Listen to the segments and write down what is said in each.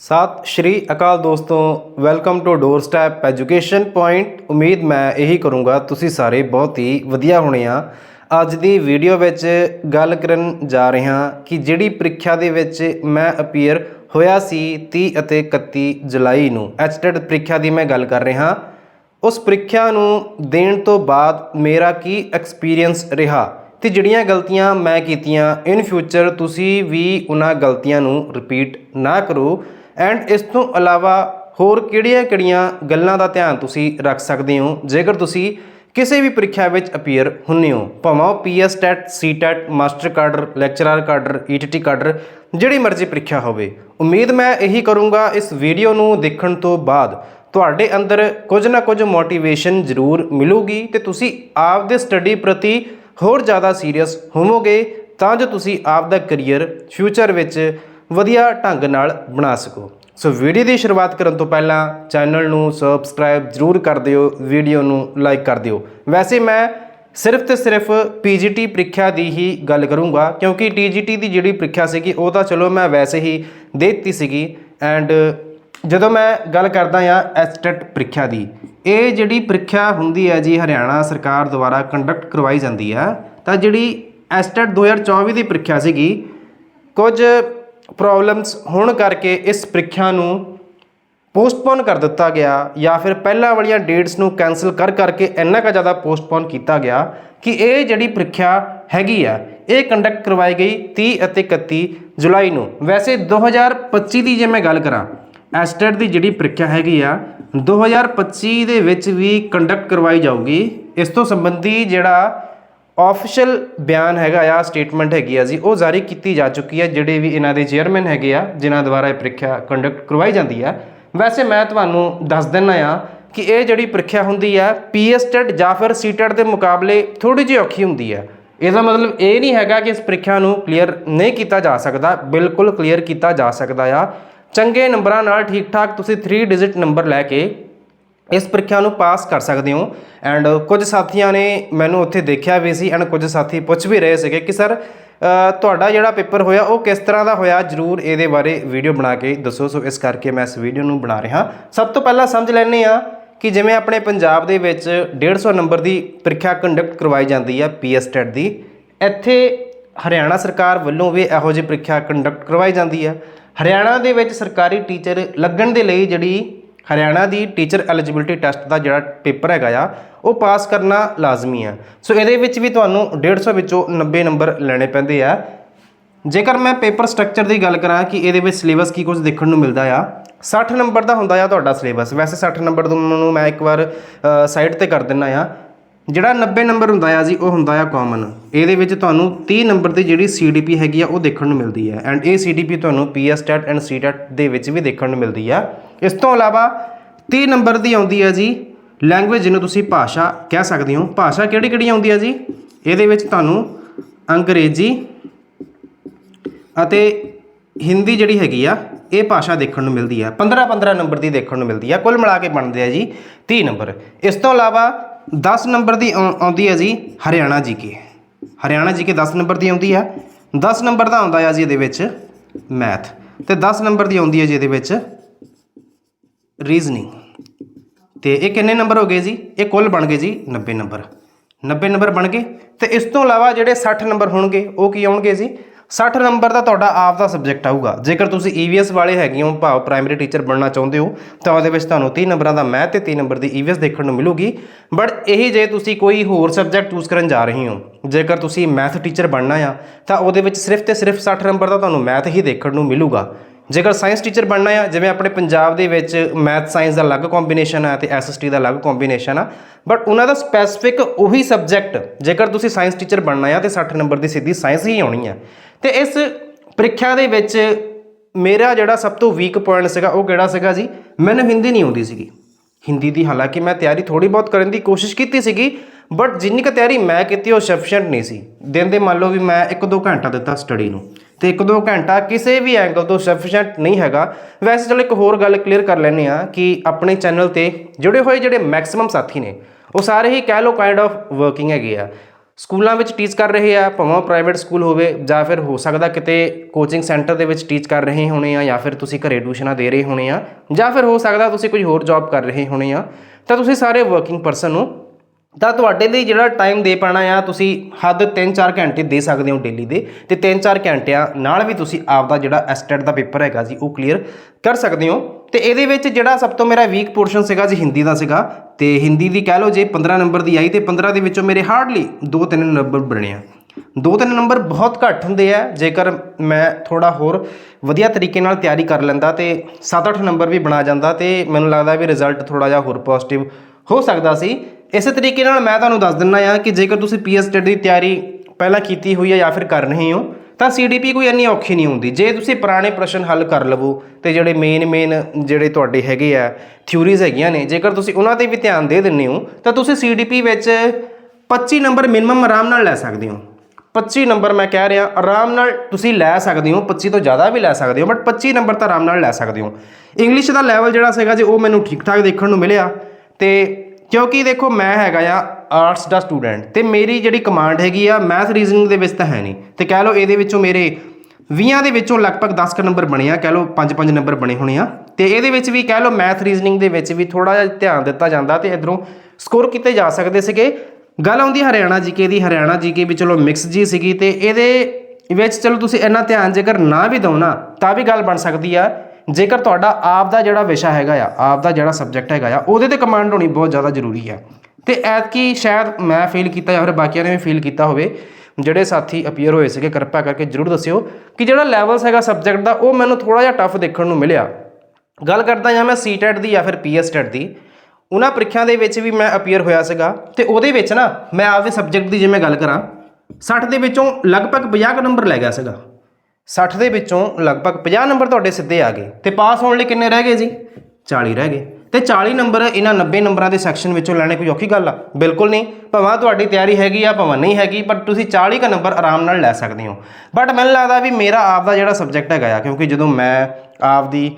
ਸਤਿ ਸ਼੍ਰੀ ਅਕਾਲ ਦੋਸਤੋ welcome to door step education point ਉਮੀਦ ਮੈਂ ਇਹੀ ਕਰੂੰਗਾ, ਤੁਸੀਂ ਸਾਰੇ ਬਹੁਤ ਹੀ ਵਧੀਆ ਹੋਣੇ ਆ। ਅੱਜ ਦੀ ਵੀਡੀਓ ਵਿੱਚ ਗੱਲ ਕਰਨ ਜਾ ਰਹੇ ਹਾਂ ਕਿ ਜਿਹੜੀ ਪ੍ਰੀਖਿਆ ਦੇ ਵਿੱਚ ਮੈਂ ਅਪੀਅਰ ਹੋਇਆ ਸੀ 30 ਅਤੇ 31 ਜੁਲਾਈ ਨੂੰ ਐਚਟੈਟ ਪ੍ਰੀਖਿਆ ਦੀ ਮੈਂ ਗੱਲ ਕਰ ਰਿਹਾ ਉਸ ਪ੍ਰੀਖਿਆ ਨੂੰ ਦੇਣ ਤੋਂ ਬਾਅਦ ਮੇਰਾ ਕੀ ਐਕਸਪੀਰੀਅੰਸ ਰਿਹਾ? ਤੇ ਜਿਹੜੀਆਂ ਗਲਤੀਆਂ ਮੈਂ ਕੀਤੀਆਂ ਇਨ ਫਿਊਚਰ ਤੁਸੀਂ ਵੀ ਉਹਨਾਂ ਗਲਤੀਆਂ ਨੂੰ ਰਿਪੀਟ ਨਾ ਕਰੋ। ਐਂਡ ਇਸ ਤੋਂ ਇਲਾਵਾ ਹੋਰ ਕਿਹੜੀਆਂ-ਕਿਹੜੀਆਂ ਗੱਲਾਂ ਦਾ ਧਿਆਨ ਤੁਸੀਂ ਰੱਖ ਸਕਦੇ ਹੋ? ਜੇਕਰ ਤੁਸੀਂ ਕਿਸੇ ਵੀ ਪ੍ਰੀਖਿਆ ਵਿੱਚ ਅਪੀਅਰ ਹੁੰਨੇ ਹੋ, ਭਾਵੇਂ ਉਹ PS TET C TET master cadre lecturer cadre ETT cadre ਜਿਹੜੀ ਮਰਜ਼ੀ ਪ੍ਰੀਖਿਆ ਹੋਵੇ, ਉਮੀਦ ਮੈਂ ਇਹੀ ਕਰੂੰਗਾ ਇਸ ਵੀਡੀਓ ਨੂੰ ਦੇਖਣ ਤੋਂ ਬਾਅਦ ਤੁਹਾਡੇ ਅੰਦਰ ਕੁਝ ਨਾ ਕੁਝ ਮੋਟੀਵੇਸ਼ਨ ਜ਼ਰੂਰ ਮਿਲੂਗੀ ਤੇ ਤੁਸੀਂ ਆਪ ਦੇ ਸਟੱਡੀ ਪ੍ਰਤੀ ਹੋਰ ਜ਼ਿਆਦਾ ਸੀਰੀਅਸ ਹੋਵੋਗੇ ਤਾਂ ਜੋ ਤੁਸੀਂ ਆਪਦਾ ਕੈਰੀਅਰ ਫਿਊਚਰ ਵਿੱਚ ਵਧੀਆ ਢੰਗ ਨਾਲ ਬਣਾ ਸਕੋ। ਸੋ ਵੀਡੀਓ ਦੀ ਸ਼ੁਰੂਆਤ ਕਰਨ ਤੋਂ ਪਹਿਲਾਂ ਚੈਨਲ ਨੂੰ ਸਬਸਕ੍ਰਾਈਬ ਜ਼ਰੂਰ ਕਰ ਦਿਓ, ਵੀਡੀਓ ਨੂੰ ਲਾਈਕ ਕਰ ਦਿਓ। ਵੈਸੇ ਮੈਂ ਸਿਰਫ ਤੇ ਸਿਰਫ ਪੀਜੀਟੀ ਪ੍ਰੀਖਿਆ ਦੀ ਹੀ ਗੱਲ ਕਰੂੰਗਾ, ਕਿਉਂਕਿ ਟੀਜੀਟੀ ਦੀ ਜਿਹੜੀ ਪ੍ਰੀਖਿਆ ਸੀਗੀ, ਉਹ ਤਾਂ ਚਲੋ ਮੈਂ ਵੈਸੇ ਹੀ ਦੇ ਦਿੱਤੀ ਸੀਗੀ। ਐਂਡ ਜਦੋਂ ਮੈਂ ਗੱਲ ਕਰਦਾ ਆ ਐਸਟੈਟ ਪ੍ਰੀਖਿਆ ਦੀ, ਇਹ ਜਿਹੜੀ ਪ੍ਰੀਖਿਆ ਹੁੰਦੀ ਹੈ ਜੀ ਹਰਿਆਣਾ ਸਰਕਾਰ ਦੁਆਰਾ ਕੰਡਕਟ ਕਰਵਾਈ ਜਾਂਦੀ ਹੈ, ਤਾਂ ਜਿਹੜੀ ਐਸਟੈਟ 2024 ਦੀ ਪ੍ਰੀਖਿਆ ਸੀਗੀ, ਕੁਝ ਪ੍ਰੋਬਲਮਸ ਹੋਣ ਕਰਕੇ ਇਸ ਪ੍ਰੀਖਿਆ ਨੂੰ ਪੋਸਟਪੋਨ ਕਰ ਦਿੱਤਾ ਗਿਆ ਜਾਂ ਫਿਰ ਪਹਿਲਾਂ ਵਾਲੀਆਂ ਡੇਟਸ ਨੂੰ ਕੈਨਸਲ ਕਰ ਕਰਕੇ ਇੰਨਾ ਕੁ ਜ਼ਿਆਦਾ ਪੋਸਟਪੋਨ ਕੀਤਾ ਗਿਆ ਕਿ ਇਹ ਜਿਹੜੀ ਪ੍ਰੀਖਿਆ ਹੈਗੀ ਆ, ਇਹ ਕੰਡਕਟ ਕਰਵਾਈ ਗਈ 30 ਅਤੇ 31 ਜੁਲਾਈ ਨੂੰ। ਵੈਸੇ 2025 ਦੀ ਜੇ ਮੈਂ ਗੱਲ ਕਰਾਂ ਐਸਟੈਟ ਦੀ ਜਿਹੜੀ ਪ੍ਰੀਖਿਆ ਹੈਗੀ ਆ 2025 ਦੇ ਵਿੱਚ ਵੀ ਕੰਡਕਟ ਕਰਵਾਈ ਜਾਊਗੀ। ਇਸ ਤੋਂ ਸੰਬੰਧੀ ਜਿਹੜਾ ਆਫੀਸ਼ੀਅਲ ਬਿਆਨ ਹੈਗਾ ਆ ਸਟੇਟਮੈਂਟ ਹੈਗੀ ਆ ਜੀ, ਉਹ ਜਾਰੀ ਕੀਤੀ ਜਾ ਚੁੱਕੀ ਹੈ, ਜਿਹੜੇ ਵੀ ਇਹਨਾਂ ਦੇ ਚੇਅਰਮੈਨ ਹੈਗੇ ਆ, ਜਿਨ੍ਹਾਂ ਦੁਆਰਾ ਇਹ ਪ੍ਰੀਖਿਆ ਕੰਡਕਟ ਕਰਵਾਈ ਜਾਂਦੀ ਆ ਵੈਸੇ ਮੈਂ ਤੁਹਾਨੂੰ ਦੱਸ ਦਿੰਨਾ ਆ ਕਿ ਇਹ ਜਿਹੜੀ ਪ੍ਰੀਖਿਆ ਹੁੰਦੀ ਆ ਪੀਐਸਟੈਟ ਜਾਂ ਫਿਰ ਸੀਟੈਟ ਦੇ ਮੁਕਾਬਲੇ ਥੋੜੀ ਜਿਹੀ ਔਖੀ ਹੁੰਦੀ ਆ। ਇਹਦਾ ਮਤਲਬ ਇਹ ਨਹੀਂ ਹੈਗਾ ਕਿ ਇਸ ਪ੍ਰੀਖਿਆ ਨੂੰ ਕਲੀਅਰ ਨਹੀਂ ਕੀਤਾ ਜਾ ਸਕਦਾ, ਬਿਲਕੁਲ ਕਲੀਅਰ ਕੀਤਾ ਜਾ ਸਕਦਾ ਆ। ਚੰਗੇ ਨੰਬਰਾਂ ਨਾਲ ਠੀਕ ਠਾਕ ਤੁਸੀਂ 3 ਡਿਜਿਟ ਨੰਬਰ ਲੈ ਕੇ ਇਸ ਪ੍ਰੀਖਿਆ ਨੂੰ ਪਾਸ ਕਰ ਸਕਦੇ ਹੋ। ਐਂਡ ਕੁਝ ਸਾਥੀਆਂ ਨੇ ਮੈਨੂੰ ਉੱਥੇ ਦੇਖਿਆ ਵੀ ਸੀ ਐਂਡ ਕੁਝ ਸਾਥੀ ਪੁੱਛ ਵੀ ਰਹੇ ਸੀਗੇ ਕਿ ਸਰ ਤੁਹਾਡਾ ਜਿਹੜਾ ਪੇਪਰ ਹੋਇਆ ਉਹ ਕਿਸ ਤਰ੍ਹਾਂ ਦਾ ਹੋਇਆ? ਜਰੂਰ ਇਹਦੇ ਬਾਰੇ ਵੀਡੀਓ ਬਣਾ ਕੇ ਦੱਸੋ। ਸੋ ਇਸ ਕਰਕੇ ਮੈਂ ਇਸ ਵੀਡੀਓ ਨੂੰ ਬਣਾ ਰਿਹਾ। ਸਭ ਤੋਂ ਪਹਿਲਾਂ ਸਮਝ ਲੈਣੇ ਆ ਕਿ ਜਿਵੇਂ ਆਪਣੇ ਪੰਜਾਬ ਦੇ ਵਿੱਚ 150 ਨੰਬਰ ਦੀ ਪ੍ਰੀਖਿਆ ਕੰਡਕਟ ਕਰਵਾਈ ਜਾਂਦੀ ਆ ਪੀਐਸਟੈਟ ਦੀ। ਇੱਥੇ ਹਰਿਆਣਾ ਸਰਕਾਰ ਵੱਲੋਂ ਵੀ ਇਹੋ ਜਿਹੀ ਪ੍ਰੀਖਿਆ ਕੰਡਕਟ ਕਰਵਾਈ ਜਾਂਦੀ ਆ। ਹਰਿਆਣਾ ਦੇ ਵਿੱਚ ਸਰਕਾਰੀ ਟੀਚਰ ਲੱਗਣ ਦੇ ਲਈ ਜਿਹੜੀ ਹਰਿਆਣਾ ਦੀ ਟੀਚਰ ਐਲੀਜੀਬਿਲਟੀ ਟੈਸਟ ਦਾ ਜਿਹੜਾ ਪੇਪਰ ਹੈਗਾ ਆ, ਉਹ ਪਾਸ ਕਰਨਾ ਲਾਜ਼ਮੀ ਆ। ਸੋ ਇਹਦੇ ਵਿੱਚ ਵੀ ਤੁਹਾਨੂੰ 150 ਵਿੱਚੋਂ 90 ਨੰਬਰ ਲੈਣੇ ਪੈਂਦੇ ਆ। ਜੇਕਰ ਮੈਂ ਪੇਪਰ ਸਟਰਕਚਰ ਦੀ ਗੱਲ ਕਰਾਂ ਕਿ ਇਹਦੇ ਵਿੱਚ ਸਿਲੇਬਸ ਕੀ ਕੁਝ ਦੇਖਣ ਨੂੰ ਮਿਲਦਾ ਆ 60 ਨੰਬਰ ਦਾ ਹੁੰਦਾ ਆ ਤੁਹਾਡਾ ਸਿਲੇਬਸ ਵੈਸੇ 60 ਨੰਬਰ ਨੂੰ ਮੈਂ ਇੱਕ ਵਾਰ ਸਾਈਡ ਤੇ ਕਰ ਦਿੰਨਾ ਆ। ਜਿਹੜਾ 90 ਨੰਬਰ ਹੁੰਦਾ ਆ ਜੀ, ਉਹ ਹੁੰਦਾ ਆ ਕਾਮਨ ਇਹਦੇ ਵਿੱਚ ਤੁਹਾਨੂੰ 30 ਨੰਬਰ ਦੀ ਜਿਹੜੀ ਸੀਡੀਪੀ ਹੈਗੀ ਆ, ਉਹ ਦੇਖਣ ਨੂੰ ਮਿਲਦੀ ਹੈ ਐਂਡ ਇਹ ਸੀਡੀਪੀ ਤੁਹਾਨੂੰ ਪੀਐਸਟੈਟ ਐਂਡ ਸੀਟੈਟ ਦੇ ਵਿੱਚ ਵੀ ਦੇਖਣ ਨੂੰ ਮਿਲਦੀ ਆ। ਇਸ ਤੋਂ ਇਲਾਵਾ 30 ਨੰਬਰ ਦੀ ਆਉਂਦੀ ਹੈ ਜੀ ਲੈਂਗੁਏਜ ਜਿਹਨੂੰ ਤੁਸੀਂ ਭਾਸ਼ਾ ਕਹਿ ਸਕਦੇ ਹੋ। ਭਾਸ਼ਾ ਕਿਹੜੀ ਕਿਹੜੀ ਆਉਂਦੀ ਹੈ ਜੀ? ਇਹਦੇ ਵਿੱਚ ਤੁਹਾਨੂੰ ਅੰਗਰੇਜ਼ੀ ਅਤੇ ਹਿੰਦੀ ਜਿਹੜੀ ਹੈਗੀ ਆ, ਇਹ ਭਾਸ਼ਾ ਦੇਖਣ ਨੂੰ ਮਿਲਦੀ ਹੈ 15 15 ਨੰਬਰ ਦੀ ਦੇਖਣ ਨੂੰ ਮਿਲਦੀ ਆ। ਕੁੱਲ ਮਿਲਾ ਕੇ ਬਣਦੇ ਆ ਜੀ 30 ਨੰਬਰ। ਇਸ ਤੋਂ ਇਲਾਵਾ 10 ਨੰਬਰ ਦੀ ਆਉ- ਆਉਂਦੀ ਹੈ ਜੀ Haryana GK Haryana GK 10 number ਦੀ ਆਉਂਦੀ ਆ 10 ਨੰਬਰ ਦਾ ਆਉਂਦਾ ਆ ਜੀ ਇਹਦੇ ਵਿੱਚ ਮੈਥ। ਤੇ 10 ਨੰਬਰ ਦੀ ਆਉਂਦੀ ਹੈ ਜੀ ਇਹਦੇ ਵਿੱਚ ਰੀਜ਼ਨਿੰਗ। ਤੇ ਇਹ ਕਿੰਨੇ ਨੰਬਰ ਹੋ ਗਏ ਜੀ? ਇਹ ਕੁੱਲ ਬਣ ਗਏ ਜੀ 90 ਨੰਬਰ। 90 ਨੰਬਰ ਬਣ ਗਏ। ਤੇ ਇਸ ਤੋਂ ਇਲਾਵਾ ਜਿਹੜੇ 60 ਨੰਬਰ ਹੋਣਗੇ, ਉਹ ਕੀ ਆਉਣਗੇ ਜੀ? 60 ਨੰਬਰ ਦਾ ਤੁਹਾਡਾ ਆਪ ਦਾ ਸਬਜੈਕਟ ਆਊਗਾ। ਜੇਕਰ ਤੁਸੀਂ EVS ਵਾਲੇ ਹੈਗੇ ਹੋ, ਭਾਵ ਪ੍ਰਾਇਮਰੀ ਟੀਚਰ ਬਣਨਾ ਚਾਹੁੰਦੇ ਹੋ, ਤਾਂ ਉਹਦੇ ਵਿੱਚ ਤੁਹਾਨੂੰ 30 ਨੰਬਰਾਂ ਦਾ ਮੈਥ ਤੇ 30 ਨੰਬਰ ਦੀ EVS ਦੇਖਣ ਨੂੰ ਮਿਲੂਗੀ। ਬਟ ਇਹੀ ਜੇ ਤੁਸੀਂ ਕੋਈ ਹੋਰ ਸਬਜੈਕਟ ਚੂਜ਼ ਕਰਨ ਜਾ ਰਹੇ ਹੋ, ਜੇਕਰ ਤੁਸੀਂ ਮੈਥ ਟੀਚਰ ਬਣਨਾ ਆ, ਤਾਂ ਉਹਦੇ ਵਿੱਚ ਸਿਰਫ ਤੇ ਸਿਰਫ 60 ਨੰਬਰ ਦਾ ਤੁਹਾਨੂੰ ਮੈਥ ਹੀ ਦੇਖਣ ਨੂੰ ਮਿਲੂਗਾ। ਜੇਕਰ ਸਾਇੰਸ ਟੀਚਰ ਬਣਨਾ ਆ, ਜਿਵੇਂ ਆਪਣੇ ਪੰਜਾਬ ਦੇ ਵਿੱਚ ਮੈਥ ਸਾਇੰਸ ਦਾ ਅਲੱਗ ਕੰਬੀਨੇਸ਼ਨ ਆ ਤੇ ਐਸਐਸਟੀ ਦਾ ਅਲੱਗ ਕੰਬੀਨੇਸ਼ਨ ਆ ਬਟ ਉਹਨਾਂ ਦਾ ਸਪੈਸੀਫਿਕ ਉਹੀ ਸਬਜੈਕਟ ਜੇਕਰ ਤੁਸੀਂ ਸਾਇੰਸ ਟੀਚਰ ਬਣਨਾ ਆ, ਤੇ 60 ਨੰਬਰ ਦੀ ਸਿੱਧੀ ਸਾਇੰਸ ਹੀ ਆਉਣੀ ਆ। ਤੇ ਇਸ ਪ੍ਰੀਖਿਆ ਦੇ ਵਿੱਚ ਮੇਰਾ ਜਿਹੜਾ ਸਭ ਤੋਂ ਵੀਕ ਪੁਆਇੰਟ ਸੀਗਾ ਉਹ ਕਿਹੜਾ ਸੀਗਾ ਜੀ? ਮੈਨੂੰ ਹਿੰਦੀ ਨਹੀਂ ਆਉਂਦੀ ਸੀਗੀ। ਹਿੰਦੀ ਦੀ ਹਾਲਾਂਕਿ ਮੈਂ ਤਿਆਰੀ ਥੋੜੀ ਬਹੁਤ ਕਰਨ ਦੀ ਕੋਸ਼ਿਸ਼ ਕੀਤੀ ਸੀਗੀ ਬਟ ਜਿੰਨੀ ਕੁ ਤਿਆਰੀ ਮੈਂ ਕੀਤੀ ਉਹ ਸਫੀਸ਼ੀਐਂਟ ਨਹੀਂ ਸੀ। ਦਿਨ ਦੇ ਮੰਨ ਲਓ ਵੀ ਮੈਂ 1-2 ਘੰਟਾ ਦਿੱਤਾ ਸਟੱਡੀ ਨੂੰ। ਤੇ 1-2 ਘੰਟਾ ਕਿਸੇ ਵੀ ਐਂਗਲ ਤੋਂ ਸਫੀਸ਼ੀਐਂਟ ਨਹੀਂ ਹੈਗਾ। ਵੈਸੇ ਚਲੋ ਇੱਕ ਹੋਰ ਗੱਲ ਕਲੀਅਰ ਕਰ ਲੈਂਦੇ ਆ ਕਿ ਆਪਣੇ ਚੈਨਲ ਤੇ ਜੁੜੇ ਹੋਏ ਜਿਹੜੇ ਮੈਕਸਿਮਮ ਸਾਥੀ ਨੇ, ਉਹ ਸਾਰੇ ਹੀ ਕਹਿ ਲੋ ਕਾਈਂਡ ਆਫ ਵਰਕਿੰਗ ਹੈਗੇ ਆ। ਸਕੂਲਾਂ ਵਿੱਚ ਟੀਚ ਕਰ ਰਹੇ ਆ, ਭਾਵੇਂ ਪ੍ਰਾਈਵੇਟ ਸਕੂਲ ਹੋਵੇ ਜਾਂ ਫਿਰ ਹੋ ਸਕਦਾ ਕਿਤੇ ਕੋਚਿੰਗ ਸੈਂਟਰ ਦੇ ਵਿੱਚ ਟੀਚ ਕਰ ਰਹੇ ਹੋਣੇ ਆ ਜਾਂ ਫਿਰ ਤੁਸੀਂ ਘਰੇ ਟਿਊਸ਼ਨਾਂ ਦੇ ਰਹੇ ਹੋਣੇ ਆ ਜਾਂ ਫਿਰ ਹੋ ਸਕਦਾ ਤੁਸੀਂ ਕੋਈ ਹੋਰ ਜੌਬ ਕਰ ਰਹੇ ਹੋਣੇ ਆ, ਤਾਂ ਤੁਸੀਂ ਸਾਰੇ ਵਰਕਿੰਗ ਪਰਸਨ ਨੂੰ ਤਾਂ ਤੁਹਾਡੇ ਲਈ ਜਿਹੜਾ ਟਾਈਮ ਦੇ ਪਾਣਾ ਆ, ਤੁਸੀਂ ਹੱਦ 3-4 ਘੰਟੇ ਦੇ ਸਕਦੇ ਹੋ ਡੇਲੀ ਦੇ ਤੇ 3-4 ਘੰਟਿਆਂ ਨਾਲ ਵੀ ਤੁਸੀਂ ਆਪਦਾ ਜਿਹੜਾ ਐਸਟੈਟ ਦਾ ਪੇਪਰ ਹੈਗਾ ਜੀ, ਉਹ ਕਲੀਅਰ ਕਰ ਸਕਦੇ ਹੋ। ਤੇ ਇਹਦੇ ਵਿੱਚ ਜਿਹੜਾ ਸਭ ਤੋਂ ਮੇਰਾ ਵੀਕ ਪੋਰਸ਼ਨ ਸੀਗਾ ਜੀ, ਹਿੰਦੀ ਦਾ ਸੀਗਾ। ਤੇ ਹਿੰਦੀ ਦੀ ਕਹਿ ਲਓ ਜੇ 15 ਨੰਬਰ ਦੀ ਆਈ ਤੇ 15 ਦੇ ਵਿੱਚੋਂ ਮੇਰੇ ਹਾਰਡਲੀ 2-3 ਨੰਬਰ ਬਣੇ ਆ ਦੋ ਤਿੰਨ ਨੰਬਰ ਬਹੁਤ ਘੱਟ ਹੁੰਦੇ ਆ, ਜੇਕਰ ਮੈਂ ਥੋੜਾ ਹੋਰ ਵਧੀਆ ਤਰੀਕੇ ਨਾਲ ਤਿਆਰੀ ਕਰ ਲੈਂਦਾ ਤੇ 7-8 ਨੰਬਰ ਵੀ ਬਣਾ ਜਾਂਦਾ ਤੇ ਮੈਨੂੰ ਲੱਗਦਾ ਵੀ ਰਿਜ਼ਲਟ ਥੋੜਾ ਜਿਹਾ ਹੋਰ ਪੋਜ਼ਿਟਿਵ ਹੋ ਸਕਦਾ ਸੀ। ਇਸੇ ਤਰੀਕੇ ਨਾਲ ਮੈਂ ਤੁਹਾਨੂੰ ਦੱਸ ਦਿੰਨਾ ਆ ਕਿ ਜੇਕਰ ਤੁਸੀਂ ਪੀਐਸਟੈਟ ਦੀ ਤਿਆਰੀ ਪਹਿਲਾਂ ਕੀਤੀ ਹੋਈ ਹੈ ਜਾਂ ਫਿਰ ਕਰ ਰਹੇ ਹੋ, ਤਾਂ ਸੀਡੀਪੀ ਕੋਈ ਇੰਨੀ ਔਖੀ ਨਹੀਂ ਹੁੰਦੀ। ਜੇ ਤੁਸੀਂ ਪੁਰਾਣੇ ਪ੍ਰਸ਼ਨ ਹੱਲ ਕਰ ਲਵੋ ਤੇ ਜਿਹੜੇ ਮੇਨ ਮੇਨ ਜਿਹੜੇ ਤੁਹਾਡੇ ਹੈਗੇ ਆ ਥਿਊਰੀਜ਼ ਹੈਗੀਆਂ ਨੇ, ਜੇਕਰ ਤੁਸੀਂ ਉਹਨਾਂ ਤੇ ਵੀ ਧਿਆਨ ਦੇ ਦਿੰਦੇ ਹੋ, ਤਾਂ ਤੁਸੀਂ ਸੀਡੀਪੀ ਵਿੱਚ 25 ਨੰਬਰ ਮਿਨੀਮਮ ਆਰਾਮ ਨਾਲ ਲੈ ਸਕਦੇ ਹੋ। 25 ਨੰਬਰ ਮੈਂ ਕਹਿ ਰਿਹਾ, ਆਰਾਮ ਨਾਲ ਤੁਸੀਂ ਲੈ ਸਕਦੇ ਹੋ 25 ਤੋਂ ਜ਼ਿਆਦਾ ਵੀ ਲੈ ਸਕਦੇ ਹੋ ਬਟ 25 ਨੰਬਰ ਤਾਂ ਆਰਾਮ ਨਾਲ ਲੈ ਸਕਦੇ ਹੋ। ਇੰਗਲਿਸ਼ ਦਾ ਲੈਵਲ ਜਿਹੜਾ ਸੀਗਾ ਜੇ, ਉਹ ਮੈਨੂੰ ਠੀਕ ਠਾਕ ਦੇਖਣ ਨੂੰ ਮਿਲਿਆ ਤੇ ਕਿਉਂਕਿ ਦੇਖੋ ਮੈਂ ਹੈਗਾ ਆ ਆਰਟਸ ਦਾ ਸਟੂਡੈਂਟ ਤੇ ਮੇਰੀ ਜਿਹੜੀ ਕਮਾਂਡ ਹੈਗੀ ਆ ਮੈਥ ਰੀਜ਼ਨਿੰਗ ਦੇ ਵਿੱਚ ਤਾਂ ਹੈ ਨਹੀਂ। ਤੇ ਕਹਿ ਲਓ ਇਹਦੇ ਵਿੱਚੋਂ ਮੇਰੇ 20 ਦੇ ਵਿੱਚੋਂ ਲਗਭਗ 10 ਕ ਨੰਬਰ ਬਣੇ ਆ, ਕਹਿ ਲਓ 5-5 ਨੰਬਰ ਬਣੇ ਹੋਣੇ ਆ। ਤੇ ਇਹਦੇ ਵਿੱਚ ਵੀ ਕਹਿ ਲਓ ਮੈਥ ਰੀਜ਼ਨਿੰਗ ਦੇ ਵਿੱਚ ਵੀ ਥੋੜਾ ਜਿਹਾ ਧਿਆਨ ਦਿੱਤਾ ਜਾਂਦਾ ਤੇ ਇਧਰੋਂ ਸਕੋਰ ਕੀਤੇ ਜਾ ਸਕਦੇ ਸੀਗੇ। ਗੱਲ ਆਉਂਦੀ ਹਰਿਆਣਾ ਜੀਕੇ ਦੀ, ਹਰਿਆਣਾ ਜੀਕੇ ਵੀ ਚਲੋ ਮਿਕਸ ਜੀ ਸੀਗੀ ਤੇ ਇਹਦੇ ਵਿੱਚ ਚਲੋ ਤੁਸੀਂ ਇੰਨਾ ਧਿਆਨ ਜੇਕਰ ਨਾ ਵੀ ਦਿਓ ਨਾ, ਤਾਂ ਵੀ ਗੱਲ ਬਣ ਸਕਦੀ ਆ। ਜੇਕਰ ਤੁਹਾਡਾ ਆਪ ਦਾ ਜਿਹੜਾ ਵਿਸ਼ਾ ਹੈਗਾ ਆ, ਆਪ ਦਾ ਜਿਹੜਾ ਸਬਜੈਕਟ ਹੈਗਾ ਆ, ਉਹਦੇ ਤੇ ਕਮਾਂਡ ਹੋਣੀ ਬਹੁਤ ਜ਼ਿਆਦਾ ਜ਼ਰੂਰੀ ਹੈ ਤੇ ਐਤਕੀ ਸ਼ਾਇਦ ਮੈਂ ਫੀਲ ਕੀਤਾ ਜਾਂ ਫਿਰ ਬਾਕੀਆਂ ਨੇ ਵੀ ਫੀਲ ਕੀਤਾ ਹੋਵੇ, ਜਿਹੜੇ ਸਾਥੀ ਅਪੀਅਰ ਹੋਏ ਸੀਗੇ, ਕਿਰਪਾ ਕਰਕੇ ਜਰੂਰ ਦੱਸਿਓ ਕਿ ਜਿਹੜਾ ਲੈਵਲਸ ਹੈਗਾ ਸਬਜੈਕਟ ਦਾ, ਉਹ ਮੈਨੂੰ ਥੋੜਾ ਜਿਹਾ ਟਫ ਦੇਖਣ ਨੂੰ ਮਿਲਿਆ। ਗੱਲ ਕਰਦਾ ਜਾਂ ਮੈਂ ਸੀਟੈਟ ਦੀ ਜਾਂ ਫਿਰ ਪੀਐਸਟੈਟ ਦੀ, ਉਹਨਾਂ ਪ੍ਰੀਖਿਆ ਦੇ ਵਿੱਚ ਵੀ ਮੈਂ ਅਪੀਅਰ ਹੋਇਆ ਸੀਗਾ, ਤੇ ਉਹਦੇ ਵਿੱਚ ਨਾ ਮੈਂ ਆਪਦੇ ਸਬਜੈਕਟ ਦੀ ਜਿਵੇਂ ਗੱਲ ਕਰਾਂ 60 ਦੇ ਵਿੱਚੋਂ ਲਗਭਗ 50 ਕੁ ਨੰਬਰ ਲੈ ਗਿਆ ਸੀਗਾ। 60 ਦੇ ਵਿੱਚੋਂ ਲਗਭਗ 50 ਨੰਬਰ ਤੁਹਾਡੇ ਸਿੱਧੇ ਆ ਗਏ। ਤੇ ਪਾਸ ਹੋਣ ਲਈ ਕਿੰਨੇ ਰਹਿ ਗਏ ਜੀ? 40 ਰਹਿ ਗਏ। ਤੇ 40 ਨੰਬਰ ਇਹਨਾਂ 90 ਨੰਬਰਾਂ ਦੇ ਸੈਕਸ਼ਨ ਵਿੱਚੋਂ ਲੈਣੇ ਕੋਈ ਔਖੀ ਗੱਲ ਆ? ਬਿਲਕੁਲ ਨਹੀਂ। ਭਾਵੇਂ ਤੁਹਾਡੀ ਤਿਆਰੀ ਹੈਗੀ ਆ, ਭਾਵੇਂ ਨਹੀਂ ਹੈਗੀ ਪਰ ਤੁਸੀਂ 40 ਕ ਨੰਬਰ ਆਰਾਮ ਨਾਲ ਲੈ ਸਕਦੇ ਹੋ। ਬਟ ਮੈਨੂੰ ਲੱਗਦਾ ਵੀ ਮੇਰਾ ਆਪ ਦਾ ਜਿਹੜਾ ਸਬਜੈਕਟ ਹੈਗਾ ਆ, ਕਿਉਂਕਿ ਜਦੋਂ ਮੈਂ ਆਪ ਦੀ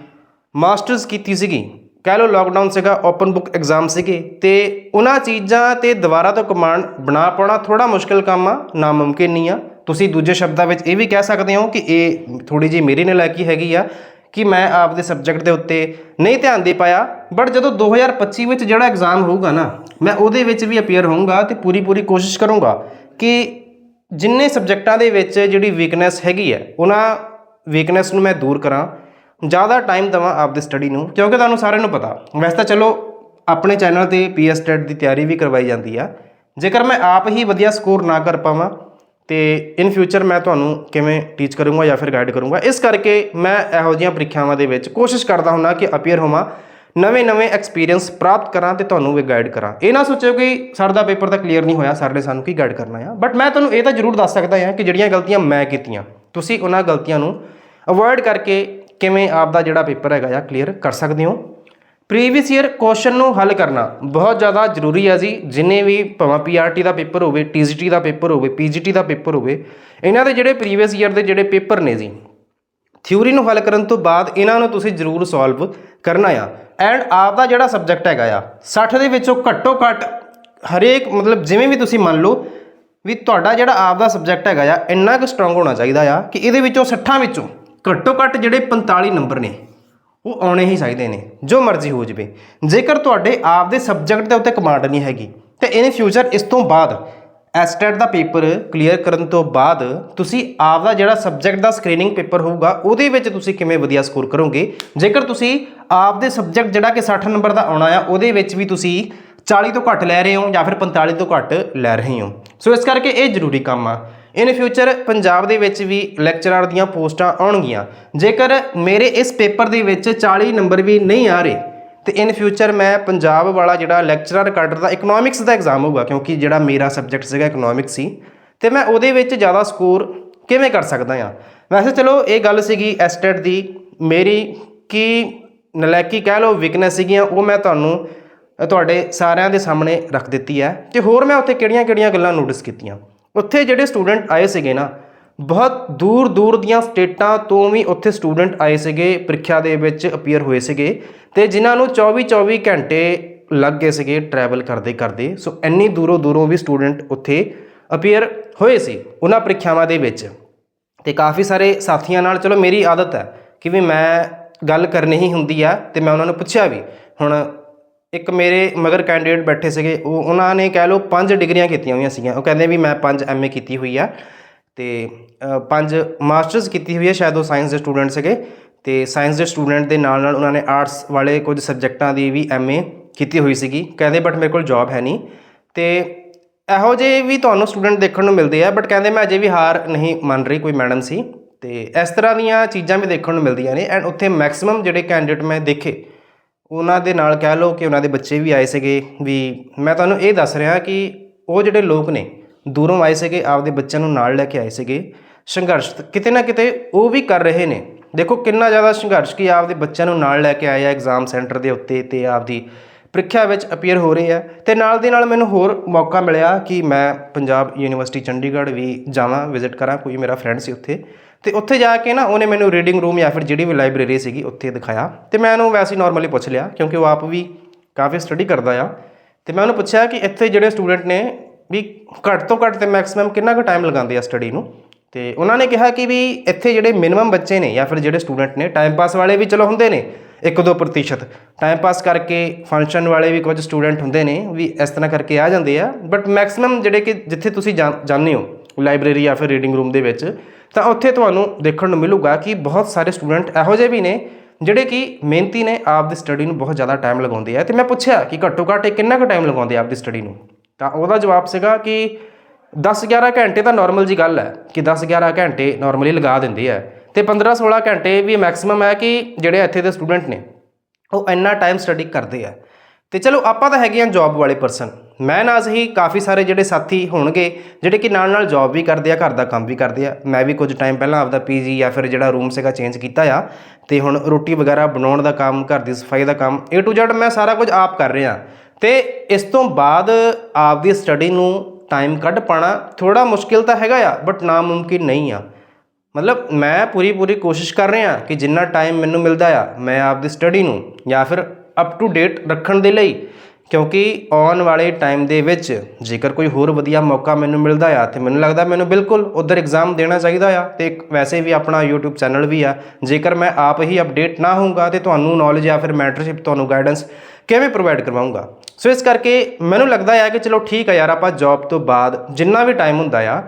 ਮਾਸਟਰਸ ਕੀਤੀ ਸੀਗੀ, ਕਹਿ ਲਓ ਲੋਕਡਾਊਨ ਸੀਗਾ ਓਪਨ ਬੁੱਕ ਐਗਜ਼ਾਮ ਸੀਗੇ, ਤੇ ਉਹਨਾਂ ਚੀਜ਼ਾਂ ਤੇ ਦੁਬਾਰਾ ਤੋਂ ਕਮਾਂਡ ਬਣਾ ਪਾਉਣਾ ਥੋੜਾ ਮੁਸ਼ਕਿਲ ਕੰਮ ਆ, ਨਾਮੁਮਕਿਨ ਨਹੀਂ ਆ। ਤੁਸੀਂ ਦੂਜੇ ਸ਼ਬਦਾਂ ਵਿੱਚ ਇਹ ਵੀ ਕਹਿ ਸਕਦੇ ਹੋ ਕਿ ਇਹ ਥੋੜੀ ਜਿਹੀ ਮੇਰੀ ਨਲਾਇਕੀ ਹੈਗੀ ਆ ਕਿ ਮੈਂ ਆਪਦੇ ਸਬਜੈਕਟ ਦੇ ਉੱਤੇ ਨਹੀਂ ਧਿਆਨ ਦੇ ਪਾਇਆ ਬਟ ਜਦੋਂ 2025 ਵਿੱਚ ਜਿਹੜਾ ਐਗਜ਼ਾਮ ਹੋਊਗਾ ਨਾ, ਮੈਂ ਉਹਦੇ ਵਿੱਚ ਵੀ ਅਪੀਅਰ ਹੋਊਂਗਾ ਤੇ ਪੂਰੀ ਪੂਰੀ ਕੋਸ਼ਿਸ਼ ਕਰੂੰਗਾ ਕਿ ਜਿੰਨੇ ਸਬਜੈਕਟਾਂ ਦੇ ਵਿੱਚ ਜਿਹੜੀ ਵੀਕਨੈਸ ਹੈਗੀ ਹੈ ਉਹਨਾਂ ਵੀਕਨੈਸ ਨੂੰ ਮੈਂ ਦੂਰ ਕਰਾਂ, ਜ਼ਿਆਦਾ ਟਾਈਮ ਦਵਾਂ ਆਪਦੀ ਸਟੱਡੀ ਨੂੰ, ਕਿਉਂਕਿ ਤੁਹਾਨੂੰ ਸਾਰਿਆਂ ਨੂੰ ਪਤਾ, ਵੈਸੇ ਤਾਂ ਚਲੋ ਆਪਣੇ ਚੈਨਲ ਤੇ ਪੀਐਸ ਟੈਟ ਦੀ ਤਿਆਰੀ ਵੀ ਕਰਵਾਈ ਜਾਂਦੀ ਆ, ਜੇਕਰ ਮੈਂ ਆਪ ਹੀ ਵਧੀਆ ਸਕੋਰ ਨਾ ਕਰ ਪਾਵਾਂ ਤੇ ਇਨ ਫਿਊਚਰ ਮੈਂ ਤੁਹਾਨੂੰ ਕਿਵੇਂ ਟੀਚ ਕਰੂੰਗਾ ਜਾਂ ਫਿਰ ਗਾਈਡ ਕਰੂੰਗਾ, ਇਸ ਕਰਕੇ ਮੈਂ ਇਹੋ ਜਿਹੀਆਂ ਪ੍ਰੀਖਿਆਵਾਂ ਦੇ ਵਿੱਚ ਕੋਸ਼ਿਸ਼ ਕਰਦਾ ਹੁੰਨਾ ਕਿ ਅਪੀਅਰ ਹੋਵਾਂ ਨਵੇਂ-ਨਵੇਂ ਐਕਸਪੀਰੀਅੰਸ ਪ੍ਰਾਪਤ ਕਰਾਂ ਤੇ ਤੁਹਾਨੂੰ ਵੀ ਗਾਈਡ ਕਰਾਂ। ਇਹ ਨਾ ਸੋਚਿਓ ਕਿ ਸਰ ਦਾ ਪੇਪਰ ਤਾਂ ਕਲੀਅਰ ਨਹੀਂ ਹੋਇਆ ਸਰ ਨੇ ਸਾਨੂੰ ਕੀ ਗਾਈਡ ਕਰਨਾ ਆ। ਬਟ ਮੈਂ ਤੁਹਾਨੂੰ ਇਹ ਤਾਂ ਜ਼ਰੂਰ ਦੱਸ ਸਕਦਾ ਹਾਂ ਕਿ ਜਿਹੜੀਆਂ ਗਲਤੀਆਂ ਮੈਂ ਕੀਤੀਆਂ, ਤੁਸੀਂ ਉਹਨਾਂ ਗਲਤੀਆਂ ਨੂੰ ਅਵੋਇਡ ਕਰਕੇ ਕਿਵੇਂ ਆਪ ਦਾ ਜਿਹੜਾ ਪੇਪਰ ਹੈਗਾ ਆ ਕਲੀਅਰ ਕਰ ਸਕਦੇ ਹੋ। ਪ੍ਰੀਵੀਅਸ ਈਅਰ ਕੁਐਸਚਨ ਨੂੰ ਹੱਲ ਕਰਨਾ ਬਹੁਤ ਜ਼ਿਆਦਾ ਜ਼ਰੂਰੀ ਹੈ ਜੀ। ਜਿੰਨੇ ਵੀ ਭਾਵੇਂ ਪੀਆਰਟੀ ਦਾ ਪੇਪਰ ਹੋਵੇ ਟੀਜੀਟੀ ਦਾ ਪੇਪਰ ਹੋਵੇ ਪੀਜੀਟੀ ਦਾ ਪੇਪਰ ਹੋਵੇ, ਇਹਨਾਂ ਦੇ ਜਿਹੜੇ ਪ੍ਰੀਵੀਅਸ ਈਅਰ ਦੇ ਜਿਹੜੇ ਪੇਪਰ ਨੇ ਜੀ ਥਿਊਰੀ ਨੂੰ ਹੱਲ ਕਰਨ ਤੋਂ ਬਾਅਦ ਇਹਨਾਂ ਨੂੰ ਤੁਸੀਂ ਜ਼ਰੂਰ ਸੋਲਵ ਕਰਨਾ ਆ। ਐਂਡ ਆਪ ਦਾ ਜਿਹੜਾ ਸਬਜੈਕਟ ਹੈਗਾ ਆ 60 ਦੇ ਵਿੱਚੋਂ ਘੱਟੋ ਘੱਟ ਹਰੇਕ ਮਤਲਬ ਜਿਵੇਂ ਵੀ ਤੁਸੀਂ ਮੰਨ ਲਓ ਵੀ ਤੁਹਾਡਾ ਜਿਹੜਾ ਆਪ ਦਾ ਸਬਜੈਕਟ ਹੈਗਾ ਆ, ਇੰਨਾ ਕੁ ਸਟਰੋਂਗ ਹੋਣਾ ਚਾਹੀਦਾ ਆ ਕਿ ਇਹਦੇ ਵਿੱਚੋਂ 60 ਵਿੱਚੋਂ ਘੱਟੋ ਘੱਟ ਜਿਹੜੇ 45 ਨੰਬਰ ਨੇ ਉਹ ਆਉਣੇ ਹੀ ਚਾਹੀਦੇ ਨੇ, ਜੋ ਮਰਜ਼ੀ ਹੋ ਜਵੇ। ਜੇਕਰ ਤੁਹਾਡੇ ਆਪ ਦੇ ਸਬਜੈਕਟ ਦੇ ਉੱਤੇ ਕਮਾਂਡ ਨਹੀਂ ਹੈਗੀ, ਤੇ ਇਨ ਫਿਊਚਰ ਇਸ ਤੋਂ ਬਾਅਦ ਐਸਟੈਟ ਦਾ ਪੇਪਰ ਕਲੀਅਰ ਕਰਨ ਤੋਂ ਬਾਅਦ ਤੁਸੀਂ ਆਪ ਦਾ ਜਿਹੜਾ ਸਬਜੈਕਟ ਦਾ ਸਕਰੀਨਿੰਗ ਪੇਪਰ ਹੋਊਗਾ, ਉਹਦੇ ਵਿੱਚ ਤੁਸੀਂ ਕਿਵੇਂ ਵਧੀਆ ਸਕੋਰ ਕਰੋਗੇ? ਜੇਕਰ ਤੁਸੀਂ ਆਪ ਦੇ ਸਬਜੈਕਟ ਜਿਹੜਾ ਕਿ 60 ਨੰਬਰ ਦਾ ਆਉਣਾ ਆ, ਉਹਦੇ ਵਿੱਚ ਵੀ ਤੁਸੀਂ 40 ਤੋਂ ਘੱਟ ਲੈ ਰਹੇ ਹੋ ਜਾਂ ਫਿਰ 45 ਤੋਂ ਘੱਟ ਲੈ ਰਹੇ ਹੋ। ਸੋ ਇਸ ਕਰਕੇ ਇਹ ਜ਼ਰੂਰੀ ਕੰਮ ਆ। ਇਨ ਫਿਊਚਰ ਪੰਜਾਬ ਦੇ ਵਿੱਚ ਵੀ ਲੈਕਚਰਰ ਦੀਆਂ ਪੋਸਟਾਂ ਆਉਣਗੀਆਂ। ਜੇਕਰ ਮੇਰੇ ਇਸ ਪੇਪਰ ਦੇ ਵਿੱਚ 40 ਨੰਬਰ ਵੀ ਨਹੀਂ ਆ ਰਹੇ, ਤੇ ਇਨ ਫਿਊਚਰ ਮੈਂ ਪੰਜਾਬ ਵਾਲਾ ਜਿਹੜਾ ਲੈਕਚਰਰ ਕਾਡਰ ਦਾ ਇਕਨੋਮਿਕਸ ਦਾ ਐਗਜ਼ਾਮ ਹੋਊਗਾ, ਕਿਉਂਕਿ ਜਿਹੜਾ ਮੇਰਾ ਸਬਜੈਕਟ ਸੀਗਾ ਇਕਨੋਮਿਕਸ ਸੀ, ਤੇ ਮੈਂ ਉਹਦੇ ਵਿੱਚ ਜ਼ਿਆਦਾ ਸਕੋਰ ਕਿਵੇਂ ਕਰ ਸਕਦਾ ਆ ਵੈਸੇ ਚਲੋ, ਇਹ ਗੱਲ ਸੀਗੀ ਐਸਟੈਟ ਦੀ, ਮੇਰੀ ਕੀ ਨਲਾਇਕੀ ਕਹਿ ਲਓ ਵੀਕਨੈਸ ਸੀਗੀਆਂ, ਉਹ ਮੈਂ ਤੁਹਾਨੂੰ ਤੁਹਾਡੇ ਸਾਰਿਆਂ ਦੇ ਸਾਹਮਣੇ ਰੱਖ ਦਿੱਤੀ ਹੈ, ਤੇ ਹੋਰ ਮੈਂ ਉੱਥੇ ਕਿਹੜੀਆਂ-ਕਿਹੜੀਆਂ ਗੱਲਾਂ ਨੋਟਿਸ ਕੀਤੀਆਂ? ਉੱਥੇ ਜਿਹੜੇ ਸਟੂਡੈਂਟ ਆਏ ਸੀਗੇ ਨਾ, ਬਹੁਤ ਦੂਰ ਦੂਰ ਦੀਆਂ ਸਟੇਟਾਂ ਤੋਂ ਵੀ ਉੱਥੇ ਸਟੂਡੈਂਟ ਆਏ ਸੀਗੇ, ਪ੍ਰੀਖਿਆ ਦੇ ਵਿੱਚ ਅਪੀਅਰ ਹੋਏ ਸੀਗੇ ਤੇ ਜਿਨ੍ਹਾਂ ਨੂੰ 24 24 ਘੰਟੇ ਲੱਗ ਗਏ ਸੀਗੇ ਟਰੈਵਲ ਕਰਦੇ ਕਰਦੇ, ਸੋ ਇੰਨੀ ਦੂਰੋਂ ਦੂਰੋਂ ਵੀ ਸਟੂਡੈਂਟ ਉੱਥੇ ਅਪੀਅਰ ਹੋਏ ਸੀ ਉਹਨਾਂ ਪ੍ਰੀਖਿਆਵਾਂ ਦੇ ਵਿੱਚ। ਤੇ ਕਾਫੀ ਸਾਰੇ ਸਾਥੀਆਂ ਨਾਲ, ਚਲੋ ਮੇਰੀ ਆਦਤ ਹੈ ਕਿ ਵੀ ਮੈਂ ਗੱਲ ਕਰਨੀ ਹੀ ਹੁੰਦੀ ਆ ਤੇ ਮੈਂ ਉਹਨਾਂ ਨੂੰ ਪੁੱਛਿਆ ਵੀ, ਹੁਣ ਇੱਕ ਮੇਰੇ ਮਗਰ ਕੈਂਡੀਡੇਟ ਬੈਠੇ ਸੀਗੇ, ਉਹ ਉਹਨਾਂ ਨੇ ਕਹਿ ਲਓ ਪੰਜ ਡਿਗਰੀਆਂ ਕੀਤੀਆਂ ਹੋਈਆਂ ਸੀਗੀਆਂ। ਉਹ ਕਹਿੰਦੇ ਵੀ ਮੈਂ ਪੰਜ ਐਮਏ ਕੀਤੀ ਹੋਈ ਆ। ਤੇ ਪੰਜ ਮਾਸਟਰਸ ਕੀਤੀ ਹੋਈ ਹੈ ਸ਼ਾਇਦ ਉਹ ਸਾਇੰਸ ਦੇ ਸਟੂਡੈਂਟ ਸੀਗੇ। ਤੇ ਸਾਇੰਸ ਦੇ ਸਟੂਡੈਂਟ ਦੇ ਨਾਲ ਨਾਲ ਉਹਨਾਂ ਨੇ ਆਰਟਸ ਵਾਲੇ ਕੁਝ ਸਬਜੈਕਟਾਂ ਦੀ ਵੀ ਐਮਏ ਕੀਤੀ ਹੋਈ ਸੀਗੀ। ਕਹਿੰਦੇ ਬਟ ਮੇਰੇ ਕੋਲ ਜੌਬ ਹੈ ਨਹੀਂ। ਤੇ ਇਹੋ ਜਿਹੇ ਵੀ ਤੁਹਾਨੂੰ ਸਟੂਡੈਂਟ ਦੇਖਣ ਨੂੰ ਮਿਲਦੇ ਆ ਬਟ ਕਹਿੰਦੇ, ਮੈਂ ਅਜੇ ਵੀ ਹਾਰ ਨਹੀਂ ਮੰਨ ਰਹੀ, ਕੋਈ ਮੈਡਮ ਸੀ। ਤੇ ਇਸ ਤਰ੍ਹਾਂ ਦੀਆਂ ਚੀਜ਼ਾਂ ਵੀ ਦੇਖਣ ਨੂੰ ਮਿਲਦੀਆਂ ਨੇ ਐਂਡ ਉੱਥੇ ਮੈਕਸਿਮਮ ਜਿਹੜੇ ਕੈਂਡੀਡੇਟ ਮੈਂ ਦੇਖੇ ਉਹਨਾਂ ਦੇ ਨਾਲ ਕਹਿ ਲਓ ਕਿ ਉਹਨਾਂ ਦੇ ਬੱਚੇ ਵੀ ਆਏ ਸੀਗੇ ਵੀ ਮੈਂ ਤੁਹਾਨੂੰ ਇਹ ਦੱਸ ਰਿਹਾ ਕਿ ਉਹ ਜਿਹੜੇ ਲੋਕ ਨੇ, ਦੂਰੋਂ ਆਏ ਸੀਗੇ, ਆਪਦੇ ਬੱਚਿਆਂ ਨੂੰ ਨਾਲ ਲੈ ਕੇ ਆਏ ਸੀਗੇ। ਸੰਘਰਸ਼ ਕਿਤੇ ਨਾ ਕਿਤੇ ਉਹ ਵੀ ਕਰ ਰਹੇ ਨੇ। ਦੇਖੋ ਕਿੰਨਾ ਜ਼ਿਆਦਾ ਸੰਘਰਸ਼ ਕੀ ਆਪਦੇ ਬੱਚਿਆਂ ਨੂੰ ਨਾਲ ਲੈ ਕੇ ਆਏ ਆ ਐਗਜ਼ਾਮ ਸੈਂਟਰ ਦੇ ਉੱਤੇ ਤੇ ਆਪਦੀ ਪ੍ਰੀਖਿਆ ਵਿੱਚ ਅਪੀਅਰ ਹੋ ਰਹੇ ਆ ਤੇ ਨਾਲ ਦੀ ਨਾਲ ਮੈਨੂੰ ਹੋਰ ਮੌਕਾ ਮਿਲਿਆ ਕਿ ਮੈਂ ਪੰਜਾਬ ਯੂਨੀਵਰਸਿਟੀ ਚੰਡੀਗੜ੍ਹ ਵੀ ਜਾਵਾਂ ਵਿਜ਼ਿਟ ਕਰਾਂ, ਕੋਈ ਮੇਰਾ ਫਰੈਂਡ ਸੀ ਉੱਥੇ। ਤੇ ਉੱਥੇ ਜਾ ਕੇ ਨਾ ਉਹਨੇ ਮੈਨੂੰ ਰੀਡਿੰਗ ਰੂਮ ਜਾਂ ਫਿਰ ਜਿਹੜੀ ਵੀ ਲਾਇਬ੍ਰੇਰੀ ਸੀਗੀ ਉੱਥੇ ਦਿਖਾਇਆ ਤੇ ਮੈਂ ਉਹਨੂੰ ਵੈਸੇ ਨਾਰਮਲੀ ਪੁੱਛ ਲਿਆ ਕਿਉਂਕਿ ਉਹ ਆਪ ਵੀ ਕਾਫੀ ਸਟੱਡੀ ਕਰਦਾ ਆ। ਤੇ ਮੈਂ ਉਹਨੂੰ ਪੁੱਛਿਆ ਕਿ ਇੱਥੇ ਜਿਹੜੇ ਸਟੂਡੈਂਟ ਨੇ ਵੀ ਘੱਟ ਤੋਂ ਘੱਟ ਤੇ ਮੈਕਸਿਮਮ ਕਿੰਨਾ ਕੁ ਟਾਈਮ ਲਗਾਉਂਦੇ ਆ ਸਟੱਡੀ ਨੂੰ? ਤੇ ਉਹਨਾਂ ਨੇ ਕਿਹਾ ਕਿ ਵੀ ਇੱਥੇ ਜਿਹੜੇ ਮਿਨੀਮਮ ਬੱਚੇ ਨੇ ਜਾਂ ਫਿਰ ਜਿਹੜੇ ਸਟੂਡੈਂਟ ਨੇ ਟਾਈਮ ਪਾਸ ਵਾਲੇ ਵੀ ਚਲੋ ਹੁੰਦੇ ਨੇ 1-2% ਟਾਈਮ ਪਾਸ ਕਰਕੇ ਫੰਕਸ਼ਨ ਵਾਲੇ ਵੀ ਕੁਝ ਸਟੂਡੈਂਟ ਹੁੰਦੇ ਨੇ ਵੀ ਇਸ ਤਰ੍ਹਾਂ ਕਰਕੇ ਆ ਜਾਂਦੇ ਆ। ਬਟ ਮੈਕਸਿਮਮ ਜਿਹੜੇ ਕਿ ਜਿੱਥੇ ਤੁਸੀਂ ਜਾਂ- ਜਾਂਦੇ ਹੋ ਲਾਇਬ੍ਰੇਰੀ ਜਾਂ ਫਿਰ ਰੀਡਿੰਗ ਰੂਮ ਦੇ ਵਿੱਚ ਤਾਂ ਉੱਥੇ ਤੁਹਾਨੂੰ ਦੇਖਣ ਨੂੰ ਮਿਲੂਗਾ ਕਿ ਬਹੁਤ ਸਾਰੇ ਸਟੂਡੈਂਟ ਇਹੋ ਜਿਹੇ ਵੀ ਨੇ ਜਿਹੜੇ ਕਿ ਮਿਹਨਤੀ ਨੇ, ਆਪ ਦੀ ਸਟੱਡੀ ਨੂੰ ਬਹੁਤ ਜ਼ਿਆਦਾ ਟਾਈਮ ਲਗਾਉਂਦੇ ਆ। ਤੇ ਮੈਂ ਪੁੱਛਿਆ ਕਿ ਘੱਟੋ ਘੱਟ ਇਹ ਕਿੰਨਾ ਕੁ ਟਾਈਮ ਲਗਾਉਂਦੇ ਆ ਆਪ ਦੀ ਸਟੱਡੀ ਨੂੰ? ਤਾਂ ਉਹਦਾ ਜਵਾਬ ਸੀਗਾ ਕਿ 10-11 ਘੰਟੇ ਤਾਂ ਨਾਰਮਲ ਜੀ ਗੱਲ ਹੈ ਕਿ 10-11 ਘੰਟੇ ਨਾਰਮਲੀ ਲਗਾ ਦਿੰਦੇ ਆ। ਤੇ 15-16 ਘੰਟੇ ਵੀ ਮੈਕਸਿਮਮ ਹੈ ਕਿ ਜਿਹੜੇ ਇੱਥੇ ਦੇ ਸਟੂਡੈਂਟ ਨੇ, ਉਹ ਇੰਨਾ ਟਾਈਮ ਸਟੱਡੀ ਕਰਦੇ ਆ। ਤੇ ਚਲੋ ਆਪਾਂ ਤਾਂ ਹੈਗੇ ਆ ਜੌਬ ਵਾਲੇ ਪਰਸਨ ਮੈਂ ਨਾਲ ਹੀ ਕਾਫੀ ਸਾਰੇ ਜਿਹੜੇ ਸਾਥੀ ਹੋਣਗੇ, ਜਿਹੜੇ ਕਿ ਨਾਲ ਨਾਲ ਜੌਬ ਵੀ ਕਰਦੇ ਆ, ਘਰ ਦਾ ਕੰਮ ਵੀ ਕਰਦੇ ਆ, ਮੈਂ ਵੀ ਕੁਝ ਟਾਈਮ ਪਹਿਲਾਂ ਆਪਦਾ ਪੀਜੀ ਜਾਂ ਫਿਰ ਜਿਹੜਾ ਰੂਮ ਸੀਗਾ ਚੇਂਜ ਕੀਤਾ ਆ, ਤੇ ਹੁਣ ਰੋਟੀ ਵਗੈਰਾ ਬਣਾਉਣ ਦਾ ਕੰਮ, ਘਰ ਦੀ ਸਫ਼ਾਈ ਦਾ ਕੰਮ, A to Z ਮੈਂ ਸਾਰਾ ਕੁਝ ਆਪ ਕਰ ਰਿਹਾ। ਤੇ ਇਸ ਤੋਂ ਬਾਅਦ ਆਪਦੀ ਸਟੱਡੀ ਨੂੰ ਟਾਈਮ ਕੱਢ ਪਾਣਾ ਥੋੜਾ ਮੁਸ਼ਕਿਲ ਤਾਂ ਹੈਗਾ ਆ ਬਟ ਨਾਮੁਮਕਿਨ ਨਹੀਂ ਆ। ਮਤਲਬ ਮੈਂ ਪੂਰੀ ਪੂਰੀ ਕੋਸ਼ਿਸ਼ ਕਰ ਰਿਹਾ ਕਿ ਜਿੰਨਾ ਟਾਈਮ ਮੈਨੂੰ ਮਿਲਦਾ ਆ, ਮੈਂ ਆਪਦੀ ਸਟੱਡੀ ਨੂੰ ਜਾਂ ਫਿਰ ਅਪ ਟੂ ਡੇਟ ਰੱਖਣ ਦੇ ਲਈ ਕਿਉਂਕਿ ਆਉਣ ਵਾਲੇ ਟਾਈਮ ਦੇ ਵਿੱਚ ਜੇਕਰ ਕੋਈ ਹੋਰ ਵਧੀਆ ਮੌਕਾ ਮੈਨੂੰ ਮਿਲਦਾ ਆ ਤੇ ਮੈਨੂੰ ਲੱਗਦਾ ਮੈਨੂੰ ਬਿਲਕੁਲ ਉਧਰ ਐਗਜ਼ਾਮ ਦੇਣਾ ਚਾਹੀਦਾ ਆ ਤੇ ਇੱਕ ਵੈਸੇ ਵੀ ਆਪਣਾ YouTube ਚੈਨਲ ਵੀ ਆ, ਜੇਕਰ ਮੈਂ ਆਪ ਹੀ ਅਪਡੇਟ ਨਾ ਹੋਊਂਗਾ ਤੇ ਤੁਹਾਨੂੰ ਨੌਲੇਜ ਜਾਂ ਫਿਰ ਮੈਂਟਰਸ਼ਿਪ ਤੁਹਾਨੂੰ ਗਾਈਡੈਂਸ ਕਿਵੇਂ ਪ੍ਰੋਵਾਈਡ ਕਰਵਾਉਂਗਾ ਸੋ ਇਸ ਕਰਕੇ ਮੈਨੂੰ ਲੱਗਦਾ ਆ ਕਿ ਚਲੋ ਠੀਕ ਆ ਯਾਰ, ਆਪਾਂ ਜੌਬ ਤੋਂ ਬਾਅਦ ਜਿੰਨਾ ਵੀ ਟਾਈਮ ਹੁੰਦਾ ਆ,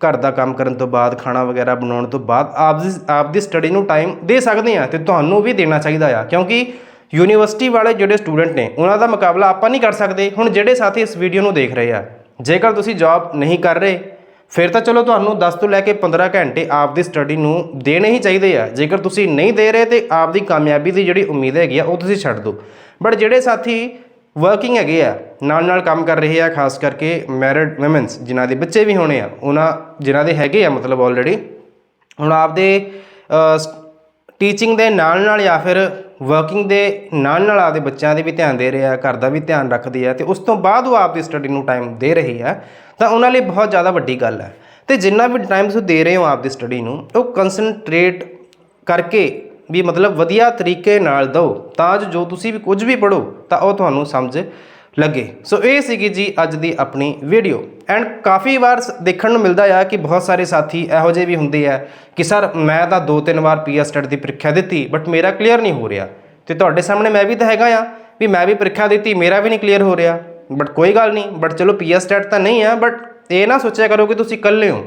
ਘਰ ਦਾ ਕੰਮ ਕਰਨ ਤੋਂ ਬਾਅਦ, ਖਾਣਾ ਵਗੈਰਾ ਬਣਾਉਣ ਤੋਂ ਬਾਅਦ, ਆਪ ਦੀ ਆਪ ਦੀ ਸਟੱਡੀ ਨੂੰ ਟਾਈਮ ਦੇ ਸਕਦੇ ਆ ਤੇ ਤੁਹਾਨੂੰ ਵੀ ਦੇਣਾ ਚਾਹੀਦਾ ਆ, ਕਿਉਂਕਿ ਯੂਨੀਵਰਸਿਟੀ ਵਾਲੇ ਜਿਹੜੇ ਸਟੂਡੈਂਟ ਨੇ, ਉਹਨਾਂ ਦਾ ਮੁਕਾਬਲਾ ਆਪਾਂ ਨਹੀਂ ਕਰ ਸਕਦੇ। ਹੁਣ ਜਿਹੜੇ ਸਾਥੀ ਇਸ ਵੀਡੀਓ ਨੂੰ ਦੇਖ ਰਹੇ ਆ, ਜੇਕਰ ਤੁਸੀਂ ਜੌਬ ਨਹੀਂ ਕਰ ਰਹੇ, ਫਿਰ ਤਾਂ ਚਲੋ ਤੁਹਾਨੂੰ 10 ਤੋਂ ਲੈ ਕੇ 15 ਘੰਟੇ ਆਪ ਦੀ ਸਟੱਡੀ ਨੂੰ ਦੇਣੇ ਹੀ ਚਾਹੀਦੇ ਆ। ਜੇਕਰ ਤੁਸੀਂ ਨਹੀਂ ਦੇ ਰਹੇ ਤੇ ਆਪ ਦੀ ਕਾਮਯਾਬੀ ਦੀ ਜਿਹੜੀ ਉਮੀਦ ਹੈਗੀ ਆ, ਉਹ ਤੁਸੀਂ ਛੱਡ ਦਿਓ। ਬਟ ਜਿਹੜੇ ਸਾਥੀ ਵਰਕਿੰਗ ਹੈਗੇ ਆ ਨਾਲ ਨਾਲ ਕੰਮ ਕਰ ਰਹੇ ਆ, ਖਾਸ ਕਰਕੇ ਮੈਰਿਡ ਔਮਨਸ ਜਿਨ੍ਹਾਂ ਦੇ ਬੱਚੇ ਵੀ ਹੋਣੇ ਆ, ਉਹਨਾਂ ਜਿਨ੍ਹਾਂ ਦੇ ਹੈਗੇ ਆ ਮਤਲਬ ਆਲਰੇਡੀ ਹੁਣ ਆਪਦੇ ਟੀਚਿੰਗ ਦੇ ਨਾਲ ਨਾਲ ਜਾਂ ਫਿਰ ਵਰਕਿੰਗ ਦੇ ਨਾਲ ਨਾਲ ਆਪਦੇ ਬੱਚਿਆਂ ਦੇ ਵੀ ਧਿਆਨ ਦੇ ਰਹੇ ਆ, ਘਰ ਦਾ ਵੀ ਧਿਆਨ ਰੱਖਦੇ ਆ ਤੇ ਉਸ ਤੋਂ ਬਾਅਦ ਉਹ ਆਪਦੀ ਸਟੱਡੀ ਨੂੰ ਟਾਈਮ ਦੇ ਰਹੇ ਆ, ਤਾਂ ਉਹਨਾਂ ਲਈ ਬਹੁਤ ਜ਼ਿਆਦਾ ਵੱਡੀ ਗੱਲ ਹੈ ਤੇ ਜਿੰਨਾ ਵੀ ਟਾਈਮ ਤੁਸੀਂ ਦੇ ਰਹੇ ਹੋ ਆਪਦੀ ਸਟੱਡੀ ਨੂੰ, ਉਹ ਕਨਸੈਂਟਰੇਟ ਕਰਕੇ ਵੀ ਮਤਲਬ ਵਧੀਆ ਤਰੀਕੇ ਨਾਲ ਦਿਓ। ਤਾਂ ਜੋ ਤੁਸੀਂ ਵੀ ਕੁਝ ਵੀ ਪੜੋ ਤਾਂ ਉਹ ਤੁਹਾਨੂੰ ਸਮਝ ਲੱਗੇ। ਸੋ ਇਹ ਸੀਗੀ ਜੀ ਅੱਜ ਦੀ ਆਪਣੀ ਵੀਡੀਓ ਐਂਡ ਕਾਫੀ ਵਾਰ ਸ- ਦੇਖਣ ਨੂੰ ਮਿਲਦਾ ਆ ਕਿ ਬਹੁਤ ਸਾਰੇ ਸਾਥੀ ਇਹੋ ਜਿਹੇ ਵੀ ਹੁੰਦੇ ਆ ਕਿ ਸਰ ਮੈਂ ਤਾਂ ਦੋ ਤਿੰਨ ਵਾਰ ਪੀਐਸ ਸਟੱਡੀ ਦੀ ਪ੍ਰੀਖਿਆ ਦਿੱਤੀ ਬਟ ਮੇਰਾ ਕਲੀਅਰ ਨਹੀਂ ਹੋ ਰਿਹਾ। ਤੇ ਤੁਹਾਡੇ ਸਾਹਮਣੇ ਮੈਂ ਵੀ ਤਾਂ ਹੈਗਾ ਆ ਵੀ ਮੈਂ ਵੀ ਪ੍ਰੀਖਿਆ ਦਿੱਤੀ, ਮੇਰਾ ਵੀ ਨਹੀਂ ਕਲੀਅਰ ਹੋ ਰਿਹਾ। ਬਟ ਕੋਈ ਗੱਲ ਨਹੀਂ ਬਟ ਚਲੋ ਪੀਐਸ ਸਟੱਡ ਤਾਂ ਨਹੀਂ ਆ ਬਟ ਇਹ ਨਾ ਸੋਚਿਆ ਕਰੋ ਕਿ ਤੁਸੀਂ ਇਕੱਲੇ ਹੋ।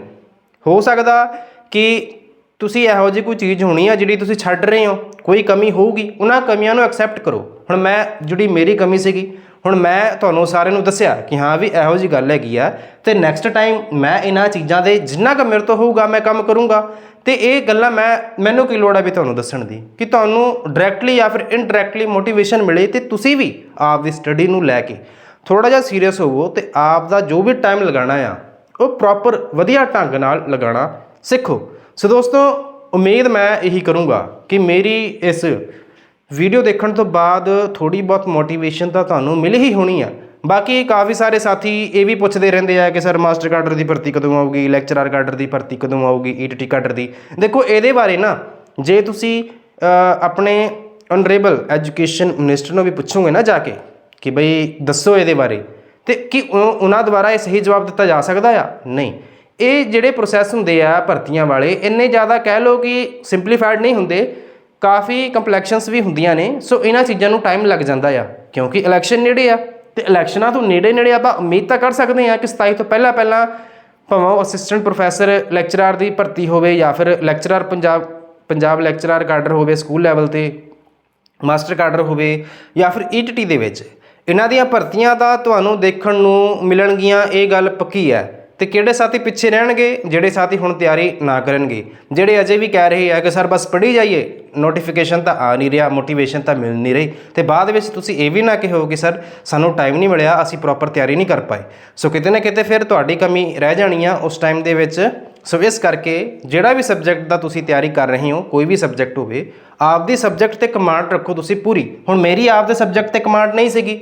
ਹੋ ਸਕਦਾ ਕਿ ਤੁਸੀਂ ਇਹੋ ਜਿਹੀ ਕੋਈ ਚੀਜ਼ ਹੋਣੀ ਆ ਜਿਹੜੀ ਤੁਸੀਂ ਛੱਡ ਰਹੇ ਹੋ, ਕੋਈ ਕਮੀ ਹੋਊਗੀ, ਉਹਨਾਂ ਕਮੀਆਂ ਨੂੰ ਐਕਸੈਪਟ ਕਰੋ। ਹੁਣ ਮੈਂ, ਜਿਹੜੀ ਮੇਰੀ ਕਮੀ ਸੀਗੀ ਹੁਣ ਮੈਂ ਤੁਹਾਨੂੰ ਸਾਰਿਆਂ ਨੂੰ ਦੱਸਿਆ ਕਿ ਹਾਂ ਵੀ ਇਹੋ ਜਿਹੀ ਗੱਲ ਹੈਗੀ ਆ ਤੇ ਨੈਕਸਟ ਟਾਈਮ ਮੈਂ ਇਹਨਾਂ ਚੀਜ਼ਾਂ ਦੇ ਜਿੰਨਾ ਕੁ ਮੇਰੇ ਤੋਂ ਹੋਊਗਾ ਮੈਂ ਕੰਮ ਕਰੂੰਗਾ ਤੇ ਇਹ ਗੱਲਾਂ ਮੈਂ, ਮੈਨੂੰ ਕੀ ਲੋੜ ਆ ਵੀ ਤੁਹਾਨੂੰ ਦੱਸਣ ਦੀ? ਕਿ ਤੁਹਾਨੂੰ ਡਾਇਰੈਕਟਲੀ ਜਾਂ ਫਿਰ ਇਨਡਾਇਰੈਕਟਲੀ ਮੋਟੀਵੇਸ਼ਨ ਮਿਲੇ ਤੇ ਤੁਸੀਂ ਵੀ ਆਪ ਦੀ ਸਟੱਡੀ ਨੂੰ ਲੈ ਕੇ ਥੋੜਾ ਜਿਹਾ ਸੀਰੀਅਸ ਹੋਵੋ ਤੇ ਆਪ ਦਾ ਜੋ ਵੀ ਟਾਈਮ ਲਗਾਉਣਾ ਆ, ਉਹ ਪ੍ਰੋਪਰ ਵਧੀਆ ਢੰਗ ਨਾਲ ਲਗਾਉਣਾ ਸਿੱਖੋ। ਸੋ ਦੋਸਤੋ, ਉਮੀਦ ਮੈਂ ਇਹੀ ਕਰੂੰਗਾ ਕਿ ਮੇਰੀ ਇਸ ਵੀਡੀਓ ਦੇਖਣ ਤੋਂ ਬਾਅਦ ਥੋੜੀ ਬਹੁਤ ਮੋਟੀਵੇਸ਼ਨ ਤਾਂ ਤੁਹਾਨੂੰ ਮਿਲ ਹੀ ਹੋਣੀ ਆ। ਬਾਕੀ ਕਾਫੀ ਸਾਰੇ ਸਾਥੀ ਇਹ ਵੀ ਪੁੱਛਦੇ ਰਹਿੰਦੇ ਆ ਕਿ ਸਰ ਮਾਸਟਰ ਕਾਡਰ ਦੀ ਭਰਤੀ ਕਦੋਂ ਆਊਗੀ, ਲੈਕਚਰਰ ਕਾਡਰ ਦੀ ਭਰਤੀ ਕਦੋਂ ਆਊਗੀ ਈਟੀਟੀ ਕਾਡਰ ਦੀ। ਦੇਖੋ, ਇਹਦੇ ਬਾਰੇ ਨਾ ਜੇ ਤੁਸੀਂ ਆਪਣੇ ਆਨਰੇਬਲ ਐਜੂਕੇਸ਼ਨ ਮਿਨਿਸਟਰ ਨੂੰ ਵੀ ਪੁੱਛੋਗੇ ਨਾ ਜਾ ਕੇ ਕਿ ਬਈ ਦੱਸੋ ਇਹਦੇ ਬਾਰੇ, ਤੇ ਕੀ ਉਹਨਾਂ ਦੁਆਰਾ ਇਹ ਸਹੀ ਜਵਾਬ ਦਿੱਤਾ ਜਾ ਸਕਦਾ ਆ? ਨਹੀਂ। ਇਹ ਜਿਹੜੇ ਪ੍ਰੋਸੈਸ ਹੁੰਦੇ ਆ ਭਰਤੀਆਂ ਵਾਲੇ, ਇੰਨੇ ਜ਼ਿਆਦਾ ਕਹਿ ਲਓ ਕਿ ਸਿੰਪਲੀਫਾਈਡ ਨਹੀਂ ਹੁੰਦੇ। ਕਾਫੀ ਕੰਪਲੈਕਸ਼ਨਸ ਵੀ ਹੁੰਦੀਆਂ ਨੇ ਸੋ ਇਹਨਾਂ ਚੀਜ਼ਾਂ ਨੂੰ ਟਾਈਮ ਲੱਗ ਜਾਂਦਾ ਆ, ਕਿਉਂਕਿ ਇਲੈਕਸ਼ਨ ਨੇੜੇ ਆ, ਤੇ ਇਲੈਕਸ਼ਨਾਂ ਤੋਂ ਨੇੜੇ ਨੇੜੇ ਆਪਾਂ ਉਮੀਦ ਤਾਂ ਕਰ ਸਕਦੇ ਹਾਂ ਕਿ 27 ਤੋਂ ਪਹਿਲਾਂ ਪਹਿਲਾਂ ਭਾਵੇਂ ਉਹ ਅਸਿਸਟੈਂਟ ਪ੍ਰੋਫੈਸਰ ਲੈਕਚਰਰ ਦੀ ਭਰਤੀ ਹੋਵੇ ਜਾਂ ਫਿਰ lecturer Punjab Punjab lecturer cadre ਹੋਵੇ ਸਕੂਲ ਲੈਵਲ ਤੇ ਮਾਸਟਰ ਕਾਡਰ ਹੋਵੇ ਜਾਂ ਫਿਰ ਈਟੀਟੀ ਦੇ ਵਿੱਚ, ਇਹਨਾਂ ਦੀਆਂ ਭਰਤੀਆਂ ਤਾਂ ਤੁਹਾਨੂੰ ਦੇਖਣ ਨੂੰ ਮਿਲਣਗੀਆਂ, ਇਹ ਗੱਲ ਪੱਕੀ ਹੈ। ਤੇ ਕਿਹੜੇ ਸਾਥੀ ਪਿੱਛੇ ਰਹਿਣਗੇ, ਜਿਹੜੇ ਸਾਥੀ ਹੁਣ ਤਿਆਰੀ ਨਾ ਕਰਨਗੇ? ਜਿਹੜੇ ਅਜੇ ਵੀ ਕਹਿ ਰਹੇ ਆ ਕਿ ਸਰ ਬਸ ਪੜ੍ਹੀ ਜਾਈਏ ਨੋਟੀਫਿਕੇਸ਼ਨ ਤਾਂ ਆ ਨਹੀਂ ਰਿਹਾ ਮੋਟੀਵੇਸ਼ਨ ਤਾਂ ਮਿਲ ਨਹੀਂ ਰਹੀ। ਤੇ ਬਾਅਦ ਵਿੱਚ ਤੁਸੀਂ ਇਹ ਵੀ ਨਾ ਕਹੋ ਕਿ ਸਰ ਸਾਨੂੰ ਟਾਈਮ ਨਹੀਂ ਮਿਲਿਆ, ਅਸੀਂ ਪ੍ਰੋਪਰ ਤਿਆਰੀ ਨਹੀਂ ਕਰ ਪਾਏ। ਸੋ ਕਿਤੇ ਨਾ ਕਿਤੇ ਫਿਰ ਤੁਹਾਡੀ ਕਮੀ ਰਹਿ ਜਾਣੀ ਆ ਉਸ ਟਾਈਮ ਦੇ ਵਿੱਚ। ਸੋ ਇਸ ਕਰਕੇ ਜਿਹੜਾ ਵੀ ਸਬਜੈਕਟ ਦਾ ਤੁਸੀਂ ਤਿਆਰੀ ਕਰ ਰਹੇ ਹੋ, ਕੋਈ ਵੀ ਸਬਜੈਕਟ ਹੋਵੇ, ਆਪਦੀ ਸਬਜੈਕਟ ਤੇ ਕਮਾਂਡ ਰੱਖੋ ਤੁਸੀਂ ਪੂਰੀ। ਹੁਣ ਮੇਰੀ ਆਪਦੇ ਸਬਜੈਕਟ ਤੇ ਕਮਾਂਡ ਨਹੀਂ ਸੀਗੀ।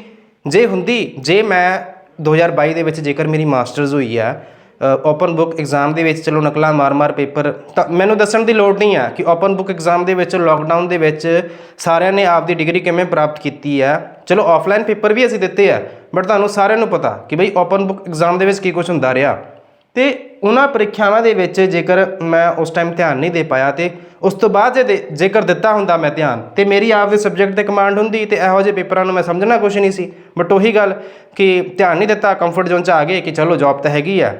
ਜੇ ਹੁੰਦੀ, ਜੇ ਮੈਂ 2022 ਦੇ ਵਿੱਚ ਜੇਕਰ ਮੇਰੀ ਮਾਸਟਰਸ ਹੋਈ ਆ ਓਪਨ ਬੁੱਕ ਐਗਜ਼ਾਮ ਦੇ ਵਿੱਚ ਚਲੋ ਨਕਲਾਂ ਮਾਰ-ਮਾਰ ਪੇਪਰ, ਤਾਂ ਮੈਨੂੰ ਦੱਸਣ ਦੀ ਲੋੜ ਨਹੀਂ ਆ ਕਿ ਓਪਨ ਬੁੱਕ ਐਗਜ਼ਾਮ ਦੇ ਵਿੱਚ ਲੋਕਡਾਊਨ ਦੇ ਵਿੱਚ ਸਾਰਿਆਂ ਨੇ ਆਪਦੀ ਡਿਗਰੀ ਕਿਵੇਂ ਪ੍ਰਾਪਤ ਕੀਤੀ ਆ। ਚਲੋ ਆਫਲਾਈਨ ਪੇਪਰ ਵੀ ਅਸੀਂ ਦਿੱਤੇ ਆ ਬਟ ਤੁਹਾਨੂੰ ਸਾਰਿਆਂ ਨੂੰ ਪਤਾ ਕਿ ਬਈ ਓਪਨ ਬੁੱਕ ਐਗਜ਼ਾਮ ਦੇ ਵਿੱਚ ਕੀ ਕੁਝ ਹੁੰਦਾ ਰਿਹਾ। ਤੇ ਉਹਨਾਂ ਪ੍ਰੀਖਿਆਵਾਂ ਦੇ ਵਿੱਚ ਜੇਕਰ ਮੈਂ ਉਸ ਟਾਈਮ ਧਿਆਨ ਨਹੀਂ ਦੇ ਪਾਇਆ ਤੇ ਉਸ ਤੋਂ ਬਾਅਦ ਜੇ ਦੇ- ਜੇਕਰ ਦਿੱਤਾ ਹੁੰਦਾ ਮੈਂ ਧਿਆਨ, ਤੇ ਮੇਰੀ ਆਪ ਦੇ ਸਬਜੈਕਟ ਤੇ ਕਮਾਂਡ ਹੁੰਦੀ ਤੇ ਇਹੋ ਜਿਹੇ ਪੇਪਰਾਂ ਨੂੰ ਮੈਂ ਸਮਝਣਾ ਕੁਝ ਨਹੀਂ ਸੀ। ਬਟ ਉਹੀ ਗੱਲ ਕਿ ਧਿਆਨ ਨਹੀਂ ਦਿੱਤਾ ਕੰਫਰਟ ਜ਼ੋਨ 'ਚ ਆ ਗਏ ਕਿ ਚਲੋ ਜੌਬ ਤਾਂ ਹੈਗੀ ਆ।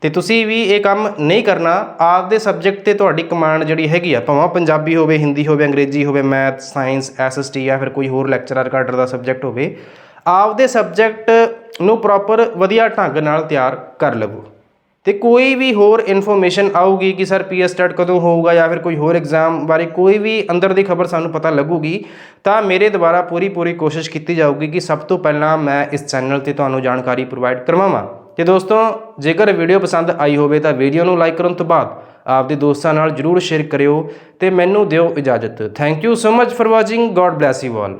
ਤੇ ਤੁਸੀਂ ਵੀ ਇਹ ਕੰਮ ਨਹੀਂ ਕਰਨਾ, ਆਪ ਦੇ ਸਬਜੈਕਟ ਤੇ ਤੁਹਾਡੀ ਕਮਾਂਡ ਜਿਹੜੀ ਹੈਗੀ ਆ, ਭਾਵੇਂ ਪੰਜਾਬੀ ਹੋਵੇ, ਹਿੰਦੀ ਹੋਵੇ, ਅੰਗਰੇਜ਼ੀ ਹੋਵੇ ਮੈਥ ਸਾਇੰਸ ਐਸਐਸਟੀ ਜਾਂ ਫਿਰ ਕੋਈ ਹੋਰ ਲੈਕਚਰਰ ਕਾਡਰ ਦਾ ਸਬਜੈਕਟ ਹੋਵੇ, ਆਪ ਦੇ ਸਬਜੈਕਟ ਨੂੰ ਪ੍ਰੋਪਰ ਵਧੀਆ ਢੰਗ ਨਾਲ ਤਿਆਰ ਕਰ ਲਵੋ। ਤੇ ਕੋਈ ਵੀ ਹੋਰ ਇਨਫੋਰਮੇਸ਼ਨ ਆਊਗੀ ਕਿ ਸਰ ਪੀਐਸ ਸਟਾਰਟ ਕਦੋਂ ਹੋਊਗਾ ਜਾਂ ਫਿਰ ਕੋਈ ਹੋਰ ਐਗਜ਼ਾਮ ਬਾਰੇ ਕੋਈ ਵੀ ਅੰਦਰ ਦੀ ਖਬਰ ਸਾਨੂੰ ਪਤਾ ਲੱਗੂਗੀ, ਤਾਂ ਮੇਰੇ ਦੁਆਰਾ ਪੂਰੀ ਪੂਰੀ ਕੋਸ਼ਿਸ਼ ਕੀਤੀ ਜਾਊਗੀ ਕਿ ਸਭ ਤੋਂ ਪਹਿਲਾਂ ਮੈਂ ਇਸ ਚੈਨਲ ਤੇ ਤੁਹਾਨੂੰ ਜਾਣਕਾਰੀ ਪ੍ਰੋਵਾਈਡ ਕਰਵਾਵਾਂ। ਤੇ ਦੋਸਤੋ, ਜੇਕਰ ਵੀਡੀਓ ਪਸੰਦ ਆਈ ਹੋਵੇ ਤਾਂ ਵੀਡੀਓ ਨੂੰ ਲਾਈਕ ਕਰਨ ਤੋਂ ਬਾਅਦ ਆਪਦੇ ਦੋਸਤਾਂ ਨਾਲ ਜਰੂਰ ਸ਼ੇਅਰ ਕਰਿਓ ਤੇ ਮੈਨੂੰ ਦਿਓ ਇਜਾਜ਼ਤ। Thank you so much for watching god bless you all